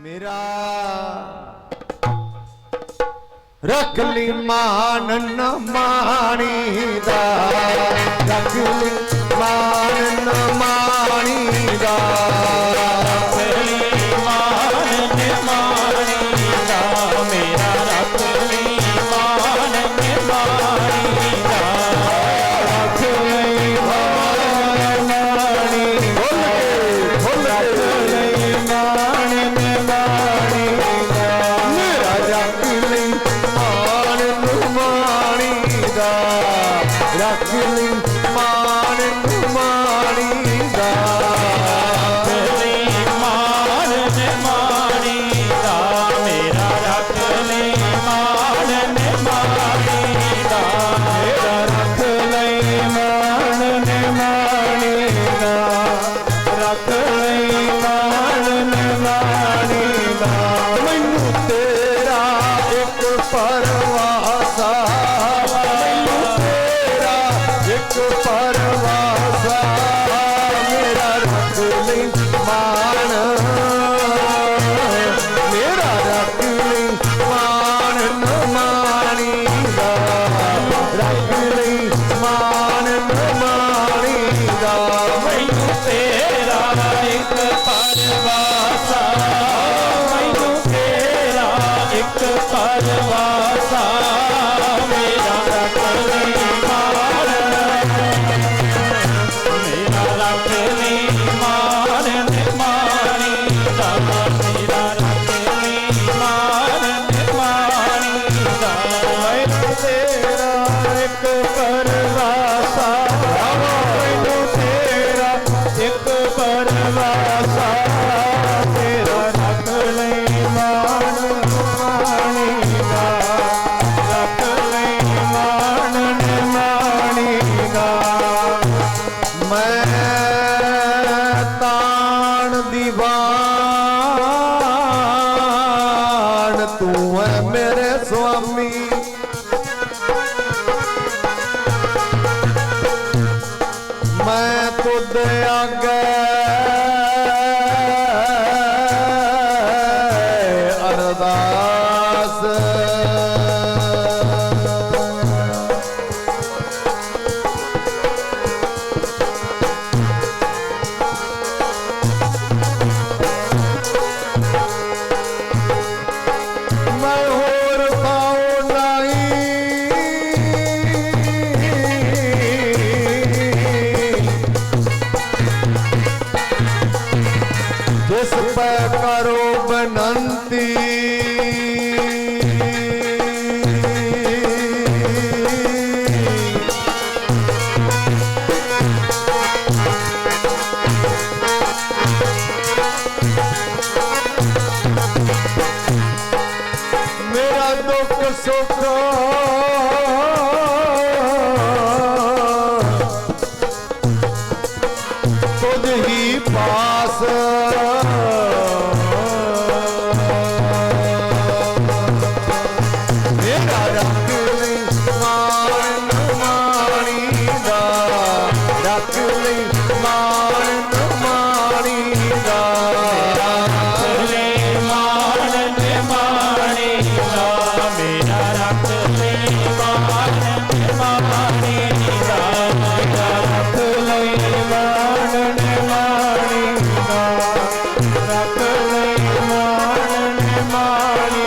ਮੇਰਾ। ਰੱਖ ਲਈ ਮਾਨ ਨਾ ਮਾਣੀ ਦਾ। ਰੱਖ ਲਈ para Copa ਮੰਗੈ ਅਰਦਾਸ। Hare Lord